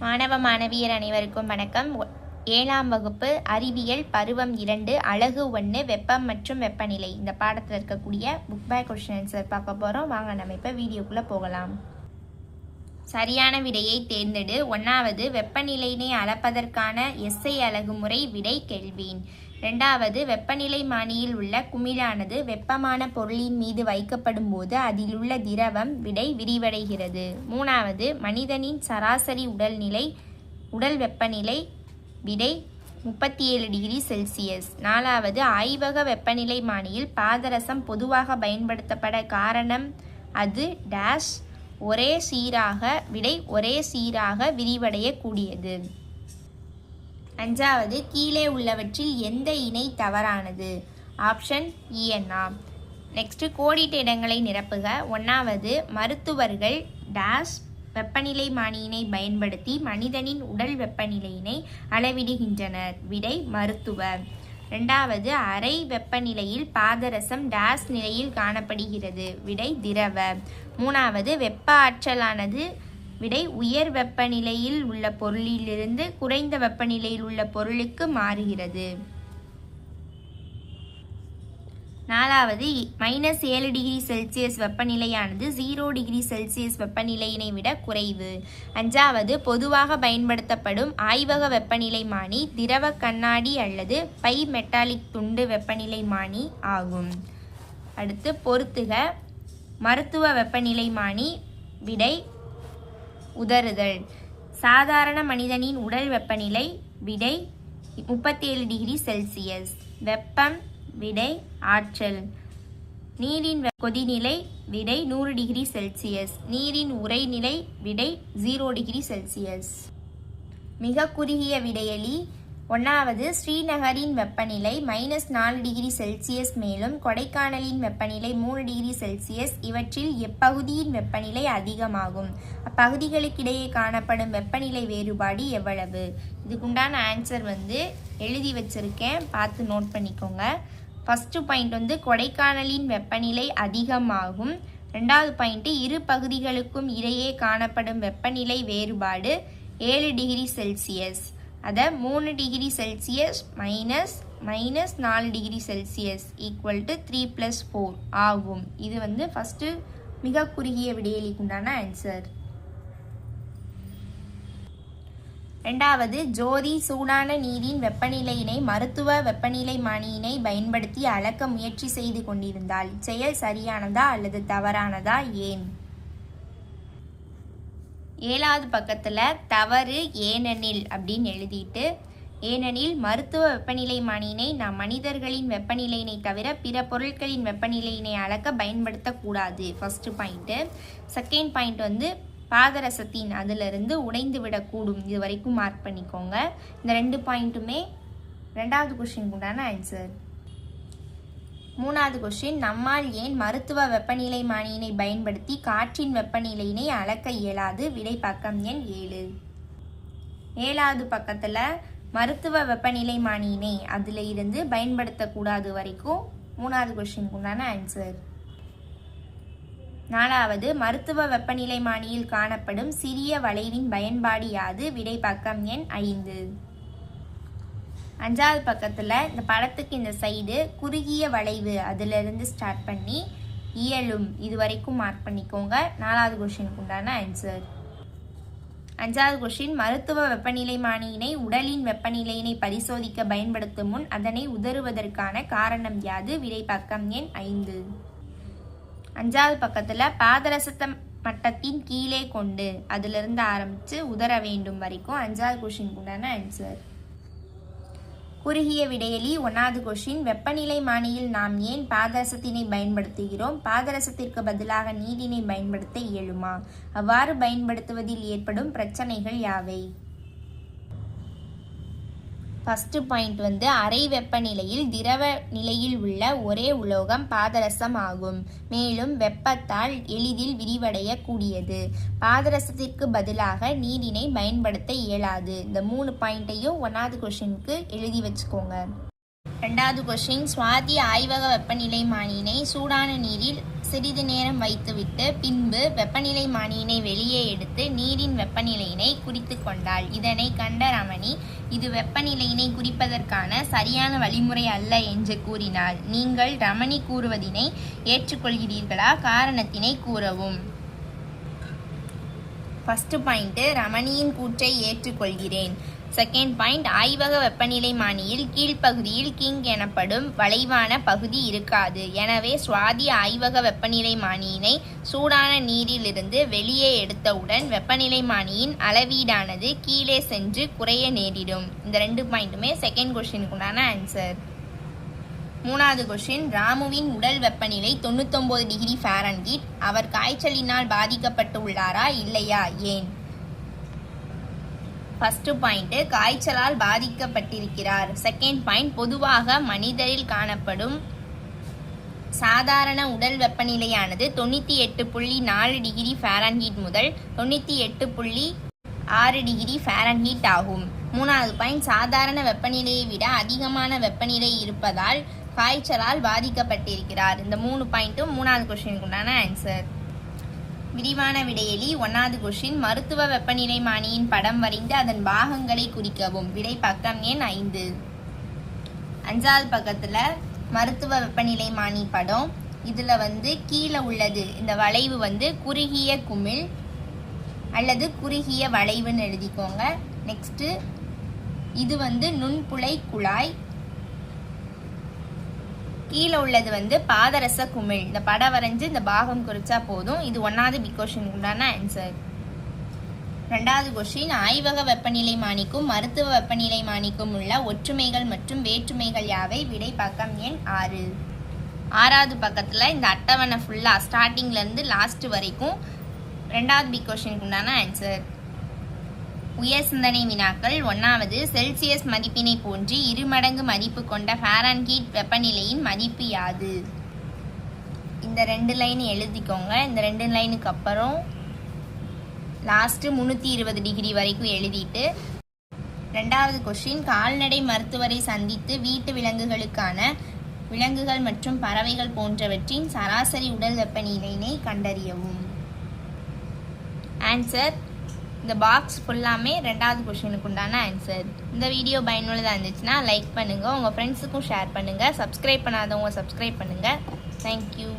மாணவ மாணவியர் அனைவருக்கும் வணக்கம். ஒ- ஏழாம் வகுப்பு அறிவியல் பருவம் இரண்டு அழகு ஒன்று வெப்பம் மற்றும் வெப்பநிலை. இந்த பாடத்தில் இருக்கக்கூடிய புக் பேக் கொஷின் ஆன்சர் பார்க்க போகிறோம் வாங்க நம்ம இப்போ வீடியோக்குள்ளே போகலாம். சரியான விடையை தேர்ந்தெடு. ஒன்றாவது வெப்பநிலையினை அளப்பதற்கான எஸ்ஐ அழகு முறை விடை கெல்வின் ரெண்டாவது வெப்பநிலை மானியில் உள்ள குமிழானது வெப்பமான பொருளின் மீது வைக்கப்படும் போது அதில் உள்ள திரவம் விடை விரிவடைகிறது. மூணாவது மனிதனின் சராசரி உடல்நிலை உடல் வெப்பநிலை விடை முப்பத்தி ஏழு டிகிரி செல்சியஸ். நாலாவது ஆய்வக வெப்பநிலை மானியில் பாதரசம் பொதுவாக பயன்படுத்தப்பட காரணம் அது டேஷ் ஒரே சீராக விடை ஒரே சீராக விரிவடையக்கூடியது. அஞ்சாவது கீழே உள்ளவற்றில் எந்த இணை தவறானது? ஆப்ஷன் e இஎன்ஆ நெக்ஸ்ட் கோடிட்ட இடங்களை நிரப்புக. ஒன்றாவது மருத்துவர்கள் டேஷ் வெப்பநிலை மானியினை பயன்படுத்தி மனிதனின் உடல் வெப்பநிலையினை அளவிடுகின்றனர். விடை மருத்துவர். ரெண்டாவது அறை வெப்பநிலையில் பாதரசம் டேஸ் நிலையில் காணப்படுகிறது. விடை திரவ. மூணாவது வெப்ப ஆற்றலானது விடை உயர் வெப்பநிலையில் உள்ள பொருளிலிருந்து குறைந்த வெப்பநிலையில் உள்ள பொருளுக்கு மாறுகிறது. நாலாவது மைனஸ் ஏழு டிகிரி செல்சியஸ் வெப்பநிலையானது ஜீரோ டிகிரி செல்சியஸ் வெப்பநிலையினை விட குறைவு. அஞ்சாவது பொதுவாக பயன்படுத்தப்படும் ஆய்வக வெப்பநிலை மானி திரவ கண்ணாடி அல்லது பை மெட்டாலிக் துண்டு வெப்பநிலை மானி ஆகும். அடுத்து பொறுத்துக மருத்துவ வெப்பநிலை மானி விடை உதறுதல். சாதாரண மனிதனின் உடல் வெப்பநிலை விடை முப்பத்தேழு டிகிரி செல்சியஸ். வெப்பம் விடை ஆற்றல். நீரின் கொதிநிலை விடை நூறு டிகிரி செல்சியஸ். நீரின் உறைநிலை விடை ஜீரோ டிகிரி செல்சியஸ். மிக குறுகிய விடையலி ஒன்றாவது ஸ்ரீநகரின் வெப்பநிலை மைனஸ் நாலு டிகிரி செல்சியஸ் மேலும் கொடைக்கானலின் வெப்பநிலை மூணு டிகிரி செல்சியஸ் இவற்றில் எப்பகுதியின் வெப்பநிலை அதிகமாகும். அப்பகுதிகளுக்கிடையே காணப்படும் வெப்பநிலை வேறுபாடு எவ்வளவு? இதுக்குண்டான ஆன்சர் வந்து எழுதி வச்சிருக்கேன். பார்த்து நோட் பண்ணிக்கோங்க. ஃபஸ்ட்டு பாயிண்ட் வந்து கொடைக்கானலின் வெப்பநிலை அதிகமாகும். ரெண்டாவது பாயிண்ட்டு இரு பகுதிகளுக்கும் இடையே காணப்படும் வெப்பநிலை வேறுபாடு ஏழு டிகிரி செல்சியஸ் அதை மூணு டிகிரி செல்சியஸ் மைனஸ் மைனஸ் நாலு degree Celsius equal to three plus four ஆகும். இது வந்து ஃபஸ்ட்டு மிக குறுகிய விடையளிக்குண்டான ஆன்சர் ரெண்டாவது ஜோதி சூடான நீரின் வெப்பநிலையினை மருத்துவ வெப்பநிலை மானியினை பயன்படுத்தி அளக்க முயற்சி செய்து கொண்டிருந்தால் செயல் சரியானதா அல்லது தவறானதா ஏன்? ஏழாவது பக்கத்தில் தவறு ஏனெனில் அப்படின்னு எழுதிட்டு ஏனெனில் மருத்துவ வெப்பநிலை மானியினை நாம் மனிதர்களின் வெப்பநிலையினை தவிர பிற பொருட்களின் வெப்பநிலையினை அளக்க பயன்படுத்தக்கூடாது. ஃபஸ்ட்டு பாயிண்ட்டு செகண்ட் பாயிண்ட் வந்து பாதரசத்தின் அதிலிருந்து உடைந்து விடக்கூடும். இது வரைக்கும் மார்க் பண்ணிக்கோங்க. இந்த ரெண்டு பாயிண்ட்டுமே ரெண்டாவது கொஷினுக்கு உண்டான ஆன்சர் மூணாவது கொஸ்டின் நம்மால் ஏன் மருத்துவ வெப்பநிலை மானியினை பயன்படுத்தி காற்றின் வெப்பநிலையினை அளக்க இயலாது? விடை பக்கம் எண் ஏழு. ஏழாவது பக்கத்தில் மருத்துவ வெப்பநிலை மானியினை அதில் இருந்து பயன்படுத்தக்கூடாது வரைக்கும் மூணாவது கொஸ்டினுக்கு உண்டான ஆன்சர் நாலாவது மருத்துவ வெப்பநிலை மானியில் காணப்படும் சிறிய வளைவின் பயன்பாடு யாது? விடை பக்கம் எண் ஐந்து. அஞ்சாவது பக்கத்தில் இந்த படத்துக்கு இந்த சைடு குறுகிய வளைவு அதிலிருந்து ஸ்டார்ட் பண்ணி இயலும். இது வரைக்கும் மார்க் பண்ணிக்கோங்க. நாலாவது கொஷினுக்கு உண்டான ஆன்சர் அஞ்சாவது கொஷின் மருத்துவ வெப்பநிலை மானியினை உடலின் வெப்பநிலையினை பரிசோதிக்க பயன்படுத்தும் முன் அதனை உதறுவதற்கான காரணம் யாது? விடை பக்கம் எண் ஐந்து. அஞ்சாவது பக்கத்தில் பாதரசத்த மட்டத்தின் கீழே கொண்டு அதிலிருந்து ஆரம்பித்து உதற வேண்டும் வரைக்கும் அஞ்சாவது கொஷினுக்கு உண்டான ஆன்சர் குறுகிய விடையலி ஒன்றாவது கொஷின் வெப்பநிலை மானியில் நாம் ஏன் பாதரசத்தினை பயன்படுத்துகிறோம்? பாதரசத்திற்கு பதிலாக நீரினை பயன்படுத்த இயலுமா? அவ்வாறு பயன்படுத்துவதில் ஏற்படும் பிரச்சனைகள் யாவை? ஃபஸ்ட்டு பாயிண்ட் வந்து அறை வெப்பநிலையில் திரவ நிலையில் உள்ள ஒரே உலோகம் பாதரசம் ஆகும். மேலும் வெப்பத்தால் எளிதில் விரிவடையக்கூடியது. பாதரசத்திற்கு பதிலாக நீரினை பயன்படுத்த இயலாது. இந்த மூணு பாயிண்ட்டையும் ஒன்றாவது கொஷினுக்கு எழுதி வச்சுக்கோங்க. ரெண்டாவது கொஷின் சுவாதி ஆய்வக வெப்பநிலை மானினை சூடான நீரில் சிறிது நேரம் வைத்துவிட்டு பின்பு வெப்பநிலை மானியினை வெளியே எடுத்து நீரின் வெப்பநிலையினை குறித்து கொண்டாள். இதனை கண்ட ரமணி இது வெப்பநிலையினை குறிப்பதற்கான சரியான வழிமுறை அல்ல என்று கூறினாள். நீங்கள் ரமணி கூறுவதினை ஏற்றுக்கொள்கிறீர்களா? காரணத்தினை கூறவும். ஃபஸ்ட்டு பாயிண்ட்டு ரமணியின் கூற்றை ஏற்றுக்கொள்கிறேன். செகண்ட் பாயிண்ட் ஆய்வக வெப்பநிலை மானியில் கீழ்ப்பகுதியில் கிங் எனப்படும் வளைவான பகுதி இருக்காது. எனவே சுவாதி ஆய்வக வெப்பநிலை மானியினை சூடான நீரிலிருந்து வெளியே எடுத்தவுடன் வெப்பநிலை மானியின் அளவீடானது கீழே சென்று குறைய நேரிடும். இந்த ரெண்டு பாயிண்ட்டுமே செகண்ட் கொஷினுக்குண்டான ஆன்சர் மூணாவது கொஷின் ராமுவின் உடல் வெப்பநிலை தொண்ணூத்தொம்பது டிகிரி ஃபாரன்ஹீட் அவர் காய்ச்சலினால் பாதிக்கப்பட்டு உள்ளாரா இல்லையா? ஏன்? ஃபஸ்ட்டு பாயிண்ட்டு காய்ச்சலால் பாதிக்கப்பட்டிருக்கிறார். செகண்ட் பாயிண்ட் பொதுவாக மனிதரில் காணப்படும் சாதாரண உடல் வெப்பநிலையானது தொண்ணூற்றி எட்டு புள்ளி நாலு டிகிரி ஃபேரன்ஹீட் முதல் தொண்ணூற்றி எட்டு புள்ளி ஆறு டிகிரி ஃபேரன்ஹீட் ஆகும். மூணாவது பாயிண்ட் சாதாரண வெப்பநிலையை விட அதிகமான வெப்பநிலை இருப்பதால் காய்ச்சலால் பாதிக்கப்பட்டிருக்கிறார். இந்த மூணு பாயிண்ட்டும் மூணாவது கொஸ்டினுக்கு உண்டான ஆன்சர் விரிவான விடையெளி ஒன்றாவது கொஷின் மருத்துவ வெப்பநிலை மானியின் படம் வரைந்து அதன் பாகங்களை குறிக்கவும். விடை பக்கம் எண் ஐந்து. அஞ்சாவது பக்கத்தில் மருத்துவ வெப்பநிலை மானி படம். இதில் வந்து கீழே உள்ளது. இந்த வளைவு வந்து குறுகிய குமிழ் அல்லது குறுகிய வளைவுன்னு எழுதிக்கோங்க. நெக்ஸ்ட்டு இது வந்து நுண்புழை குழாய். கீழே உள்ளது வந்து பாதரச குமிழ். இந்த படம் வரைஞ்சு இந்த பாகம் குறிச்சா போதும். இது ஒன்றாவது பி கொஷின் உண்டான ஆன்சர் ரெண்டாவது கொஷின் ஆய்வக வெப்பநிலை மானிக்கும் மருத்துவ வெப்பநிலை மானிக்கும் உள்ள ஒற்றுமைகள் மற்றும் வேற்றுமைகள் யாவை? விடை பக்கம் எண் ஆறு. ஆறாவது பக்கத்தில் இந்த அட்டவணை ஃபுல்லாக ஸ்டார்டிங்லேருந்து லாஸ்ட் வரைக்கும் ரெண்டாவது பி கொஷினுக்கு உண்டான ஆன்சர் உயர் சிந்தனை வினாக்கள். ஒன்றாவது செல்சியஸ் மதிப்பினை போன்று இருமடங்கு மதிப்பு கொண்ட ஃபாரன்ஹீட் வெப்பநிலையின் மதிப்பு யாது? இந்த ரெண்டு லைன் எழுதிக்கோங்க. இந்த ரெண்டு லைனுக்கு அப்புறம் லாஸ்ட்டு முந்நூற்றி இருபது டிகிரி வரைக்கும் எழுதிட்டு ரெண்டாவது கொஷின் கால்நடை மருத்துவரை சந்தித்து வீட்டு விலங்குகளுக்கான விலங்குகள் மற்றும் பறவைகள் போன்றவற்றின் சராசரி உடல் வெப்பநிலையினை கண்டறியவும். ஆன்சர் இந்த பாக்ஸ் ஃபுல்லாமே ரெண்டாவது கொஷினுக்கு உண்டான ஆன்சர் இந்த வீடியோ பயனுள்ளதாக இருந்துச்சுன்னா லைக் பண்ணுங்கள் உங்கள் ஃப்ரெண்ட்ஸுக்கும் ஷேர் பண்ணுங்கள் சப்ஸ்கிரைப் பண்ணாதவங்க சப்ஸ்கிரைப் பண்ணுங்கள் தேங்க்யூ